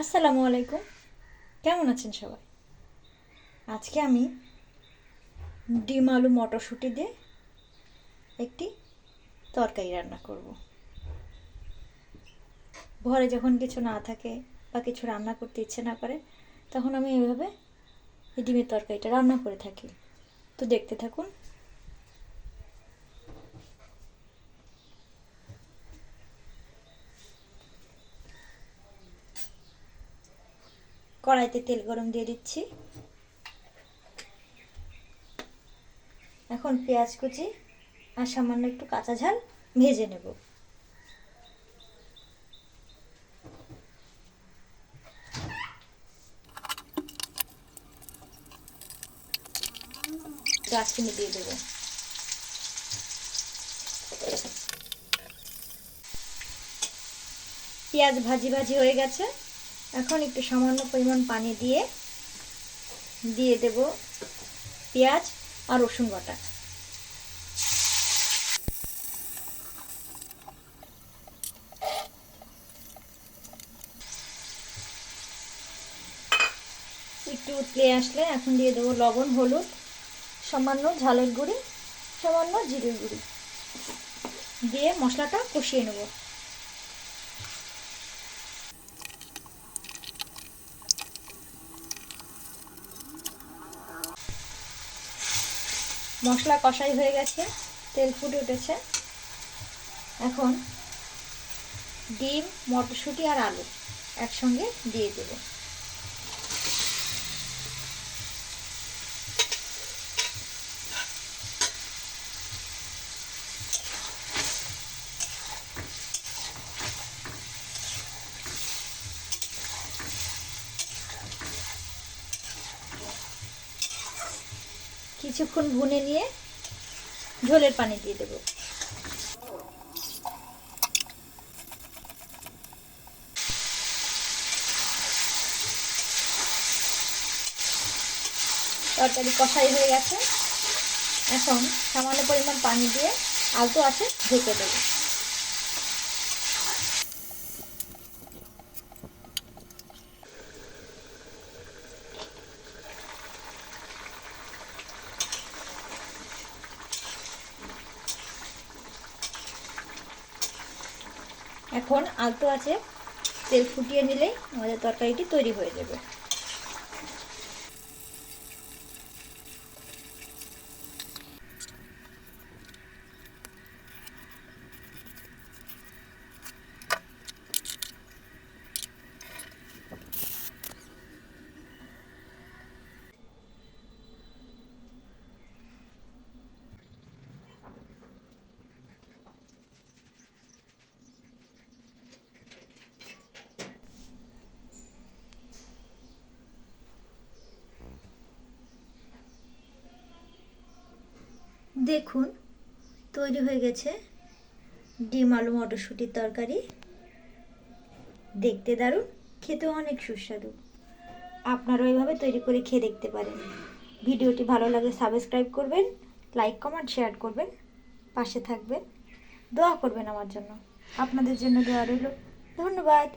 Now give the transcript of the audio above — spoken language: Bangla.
আসসালামু আলাইকুম। কেমন আছেন সবাই? আজকে আমি ডিম আলু মটরশুঁটি দিয়ে একটি তরকারি রান্না করব। ঘরে যখন কিছু না থাকে বা কিছু রান্না করতে ইচ্ছে না করে, তখন আমি এইভাবে এই ডিমের তরকারিটা রান্না করে থাকি। তো দেখতে থাকুন কড়াইতে তেল গরম দিয়ে দিচ্ছি। এখন পেঁয়াজ কুচি আর সামান্য একটু কাঁচা ঝাল ভেজে নেব। দারচিনি দিয়ে দেবো। পেঁয়াজ ভাজি ভাজি হয়ে গেছে। এখন একটু সামান্য পরিমাণ পানি দিয়ে দিয়ে দেব পেঁয়াজ আর রসুন বাটা। একটু উতলে আসলে এখন দিয়ে দেবো লবণ, হলুদ, সামান্য ঝালের গুঁড়ি, সামান্য জিরের গুঁড়ি। দিয়ে মশলাটা কষিয়ে নেব। মশলা কষাই হয়ে গেছে, তেল ফুটে উঠেছে। এখন ডিম, মটরশুঁটি আর আলু একসঙ্গে দিয়ে দেব। কিছুক্ষণ ভুনে নিয়ে ঝোলের পানি দিয়ে দেব। তরকারি কষাই হয়ে গেছে। এখন সামান্য পরিমাণ পানি দিয়ে আলতো আছে ঢেকে দেবো। এখন আলতো আছে তেল ফুটিয়ে নিলেই আমাদের তরকারিটি তৈরি হয়ে যাবে। দেখুন, তৈরি হয়ে গেছে ডিম আলু মটরশুঁটির তরকারি। দেখতে দারুণ, খেতেও অনেক সুস্বাদু। আপনারাও এভাবে তৈরি করে খেয়ে দেখতে পারেন। ভিডিওটি ভালো লাগলে সাবস্ক্রাইব করবেন, লাইক, কমেন্ট, শেয়ার করবেন, পাশে থাকবেন। দোয়া করবেন আমার জন্য। আপনাদের জন্য দোয়া রইল। ধন্যবাদ।